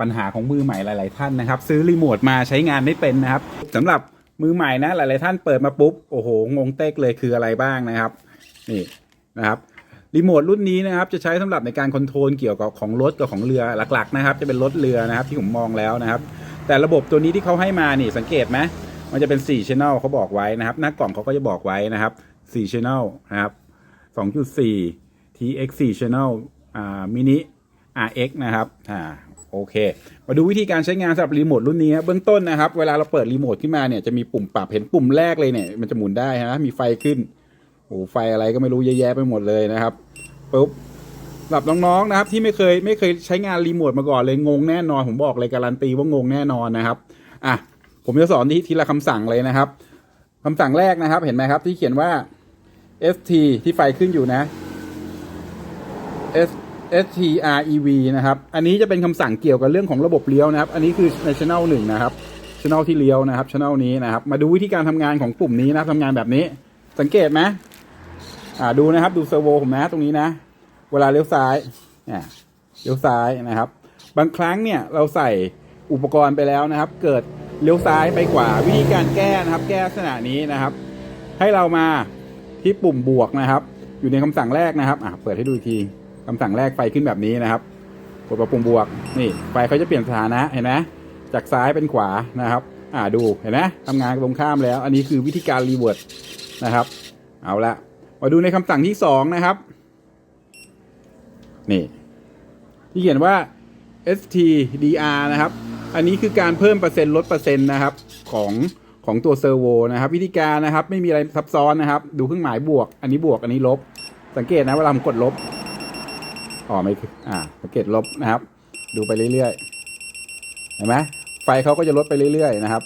ปัญหาของมือใหม่หลาย ๆ ท่านนะครับ ซื้อรีโมทมาใช้งานไม่เป็นนะครับสำหรับมือใหม่นะหลาย ๆ ท่านเปิดมาปุ๊บโอ้โหงงเต๊กเลยคืออะไรบ้างนะครับนี่นะครับรีโมทรุ่นนี้นะครับจะใช้สำหรับในการคอนโทรลเกี่ยวกับของรถกับของเรือหลัก ๆ นะครับ จะเป็นรถเรือนะครับที่ผมมองแล้วนะครับ แต่ระบบตัวนี้ที่เขาให้มานี่สังเกตไหมมันจะเป็น4 channel เขาบอกไว้นะครับ หน้ากล่องเขาก็จะบอกไว้นะครับ4 channel นะครับ2.4 TX 4 channel อ่า mini RX นะครับอ่า โอเค มาดูวิธีการใช้งานสำหรับรีโมทรุ่นนี้เบื้องต้นนะครับ เวลาเราเปิดรีโมทขึ้นมาเนี่ยจะมีปุ่มปรับเห็นปุ่มแรกเลยเนี่ยมันจะหมุนได้นะมีไฟขึ้นโอ้ไฟอะไรก็ไม่รู้เยอะแยะไปหมดเลยนะครับปุ๊บหรับน้องๆนะครับ ที่ไม่เคยไม่เคยใช้งานรีโมทมาก่อนเลยงงแน่นอน ผมบอกเลยการันตีว่างงแน่นอนนะครับอะผมจะสอนที่ทีละคำสั่งเลยนะครับคำสั่งแรกนะครับ เห็นไหมครับ ที่เขียนว่า st ที่ไฟขึ้นอยู่นะ s s t r e v นะครับ อันนี้จะเป็นคำสั่งเกี่ยวกับเรื่องของระบบเลี้ยวนะครับ อันนี้คือใน channel หนึ่งนะครับ channel ที่เลี้ยวนะครับ channel นี้นะครับ มาดูวิธีการทำงานของปุ่มนี้นะครับทำงานแบบนี้ สังเกตไหมอ่าดูนะครับดูเซอร์โวผมนะตรงนี้นะ เวลาเลี้ยวซ้ายเนี่ยเลี้ยวซ้ายนะครับ บางครั้งเนี่ยเราใส่อุปกรณ์ไปแล้วนะครับ เกิดเลี้ยวซ้ายไปกว่าวิธีการแก้นะครับ แก้ลักษณะนี้นะครับ ให้เรามาที่ปุ่มบวกนะครับ อยู่ในคำสั่งแรกนะครับอะเปิดให้ดูอีกที คำสั่งแรกไฟขึ้นแบบนี้นะครับกดปุ่มบวกนี่ไฟเขาจะเปลี่ยนสถานะเห็นไหมจากซ้ายเป็นขวานะครับอ่าดูเห็นไหมทำงานตรงข้ามแล้ว อันนี้คือวิธีการรีเวิร์ดนะครับ เอาละมาดูในคำสั่งที่สองนะครับ นี่ที่เขียนว่า stdr นะครับ อันนี้คือการเพิ่มเปอร์เซ็นต์ลดเปอร์เซ็นต์นะครับของของตัวเซอร์โวนะครับ วิธีการนะครับไม่มีอะไรซับซ้อนนะครับ ดูเครื่องหมายบวก อันนี้บวกอันนี้ลบ สังเกตนะเวลาผมกดลบ อ๋อไม่คืออ่าสังเกตลบนะครับ ดูไปเรื่อยๆเห็นไหมไฟเขาก็จะลดไปเรื่อยๆนะครับ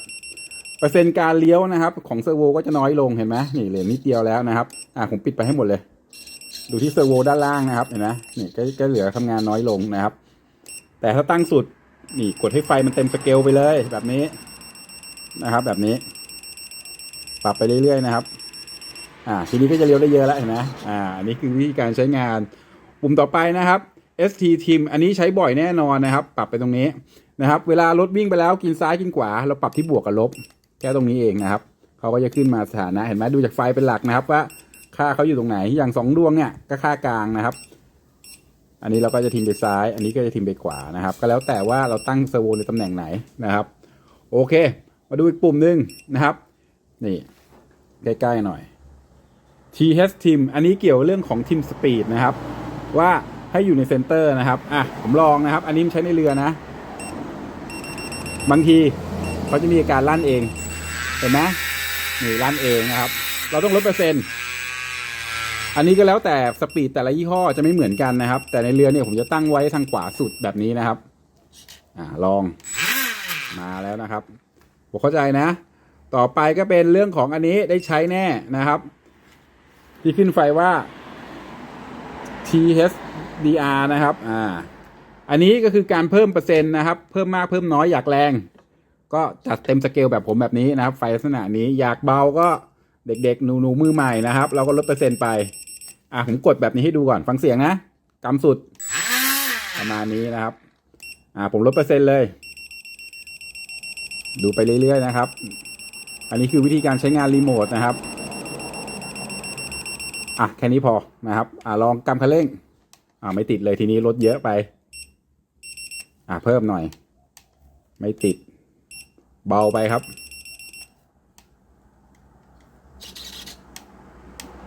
เปอร์เซ็นต์การเลี้ยวนะครับ ของเซอร์โวก็จะน้อยลงเห็นไหมนี่เหลือนิดเดียวแล้วนะครับอ่าผมปิดไปให้หมดเลย ดูที่เซอร์โวด้านล่างนะครับเห็นไหมนี่ก็ก็เหลือทำงานน้อยลงนะครับ แต่ถ้าตั้งสุดนี่กดให้ไฟมันเต็มสเกลไปเลยแบบนี้นะครับ แบบนี้ ปรับไปเรื่อยๆนะครับ อ่าทีนี้ก็จะเลี้ยวได้เยอะแล้วเห็นไหมอ่าอันนี้คือวิธีการใช้งาน ปุ่มต่อไปนะครับ ST Team อันนี้ใช้บ่อยแน่นอนนะครับ ปรับไปตรงนี้นะครับ เวลารถวิ่งไปแล้วกินซ้ายกินขวา เราปรับที่บวกกับลบแค่ตรงนี้เองนะครับเขาก็จะขึ้นมาสถานะเห็นไหมดูจากไฟเป็นหลักนะครับว่าค่าเขาอยู่ตรงไหนอย่างสองดวงเนี่ยก็ค่ากลางนะครับ อันนี้เราก็จะทิมไปซ้าย อันนี้ก็จะทิมไปขวานะครับ ก็แล้วแต่ว่าเราตั้งเซอร์โวในตำแหน่งไหนนะครับ โอเค มาดูอีกปุ่มหนึ่งนะครับ นี่ใกล้ๆหน่อย TH Team อันนี้เกี่ยวเรื่องของ Team Speed นะครับ ว่าให้อยู่ในเซนเตอร์นะครับ อะ ผมลองนะครับ อันนี้มันใช้ในเรือนะ บางทีเขาจะมีอาการลั่นเอง เห็นไหมนี่ลั่นเองนะครับ เราต้องลดเปอร์เซ็นต์ อันนี้ก็แล้วแต่สปีดแต่ละยี่ห้อจะไม่เหมือนกันนะครับ แต่ในเรือเนี่ยผมจะตั้งไว้ทางขวาสุดแบบนี้นะครับ อ่าลอง มาแล้วนะครับ ผมเข้าใจนะ ต่อไปก็เป็นเรื่องของอันนี้ได้ใช้แน่นะครับ ที่ขึ้นไฟว่า THDR นะครับ อ่า อันนี้ก็คือการเพิ่มเปอร์เซ็นต์นะครับ เพิ่มมากเพิ่มน้อยอยากแรง ก็จัดเต็มสเกลแบบผมแบบนี้นะครับ ไฟลักษณะนี้อยากเบาก็เด็กๆ หนูๆมือใหม่นะครับ เราก็ลดเปอร์เซ็นต์ไป อะผมกดแบบนี้ให้ดูก่อนฟังเสียงนะกำสุด ประมาณนี้นะครับ อ่าผมลดเปอร์เซ็นต์เลย ดูไปเรื่อยๆนะครับ อันนี้คือวิธีการใช้งานรีโมทนะครับ อะแค่นี้พอนะครับอ่าลองกำคันเร่งอ่าไม่ติดเลยทีนี้ลดเยอะไป อ่าเพิ่มหน่อย ไม่ติด เบาไปครับ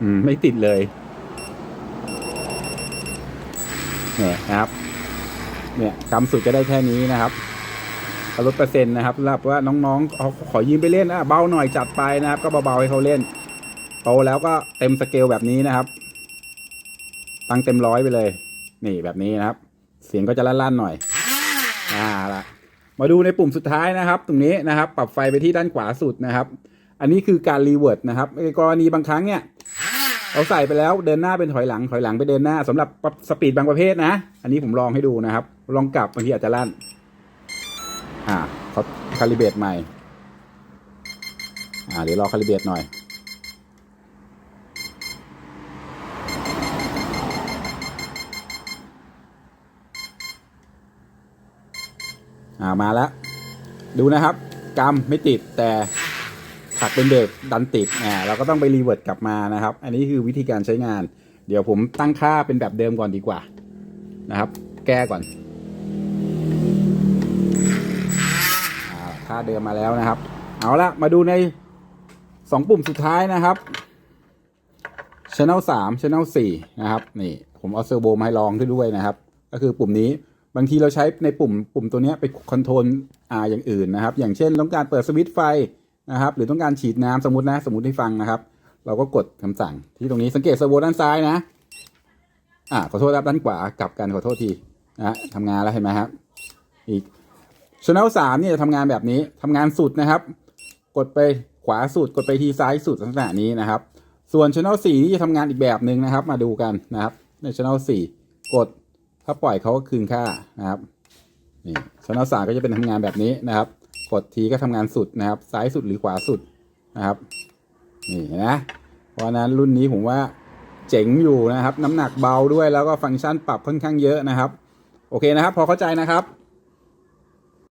อืมไม่ติดเลยเนี่ยนะครับ เนี่ยกำสุดจะได้แค่นี้นะครับลดเปอร์เซ็นต์นะครับรับว่าน้องๆขาขอยืมไปเล่นอะเบาหน่อยจัดไปนะครับ ก็เบาๆให้เขาเล่น ตแล้วก็เต็มสเกลแบบนี้นะครับ ตั้งเต็มร้อยไปเลย นี่แบบนี้นะครับ เสียงก็จะลั่นๆหน่อย อ่าละมาดูในปุ่มสุดท้ายนะครับ ตรงนี้นะครับ ปรับไฟไปที่ด้านขวาสุดนะครับ อันนี้คือการรีเวิร์ดนะครับในกรณีบางครั้งเนี่ยเราใส่ไปแล้วเดินหน้าเป็นถอยหลังถอยหลังไปเดินหน้าสำหรับสปีดบางประเภทนะ อันนี้ผมลองให้ดูนะครับ ลองกลับบางทีอาจจะลั่น อ่าเขาคาลิเบตใหม่ อ่าเดี๋ยวรอคาลิเบตหน่อย อ่ามาแล้ว ดูนะครับกำไม่ติดแต่ผักเป็นเบรกดันติดอ่าเราก็ต้องไปรีเวิร์ดกลับมานะครับ อันนี้คือวิธีการใช้งาน เดี๋ยวผมตั้งค่าเป็นแบบเดิมก่อนดีกว่านะครับ แก้ก่อนอ่าค่าเดิมมาแล้วนะครับ เอาละมาดูในสองปุ่มสุดท้ายนะครับ Channel 3 Channel 4 นะครับ นี่ ผมเอาเซอร์โบมาให้ลองด้วยนะครับ ก็คือปุ่มนี้ บางทีเราใช้ในปุ่มปุ่มตัวนี้ไปคอนโทรลอ่าอย่างอื่นนะครับ อย่างเช่นต้องการเปิดสวิตช์ไฟนะครับ หรือต้องการฉีดน้ำสมมตินะสมมติให้ฟังนะครับ เราก็กดคำสั่งที่ตรงนี้สังเกตเซอร์โวด้านซ้ายนะ อ่าขอโทษครับด้านขวากลับกันขอโทษทีนะฮะทำงานแล้วเห็นไหมครับ อีก Channel 3เนี่ยจะทำงานแบบนี้ทำงานสุดนะครับ กดไปขวาสุดกดไปทีซ้ายสุดลักษณะนี้นะครับ ส่วน Channel 4นี่จะทำงานอีกแบบหนึ่งนะครับ มาดูกันนะครับใน Channel 4กด ถ้าปล่อยเขาก็คืนค่านะครับนี่ Channel 3ก็จะเป็นทำงานแบบนี้นะครับ กดทีก็ทำงานสุดนะครับ ซ้ายสุดหรือขวาสุดนะครับ นี่นะเพราะฉะนั้นรุ่นนี้ผมว่าเจ๋งอยู่นะครับ น้ำหนักเบาด้วยแล้วก็ฟังก์ชันปรับค่อนข้างเยอะนะครับ โอเคนะครับ พอเข้าใจนะครับ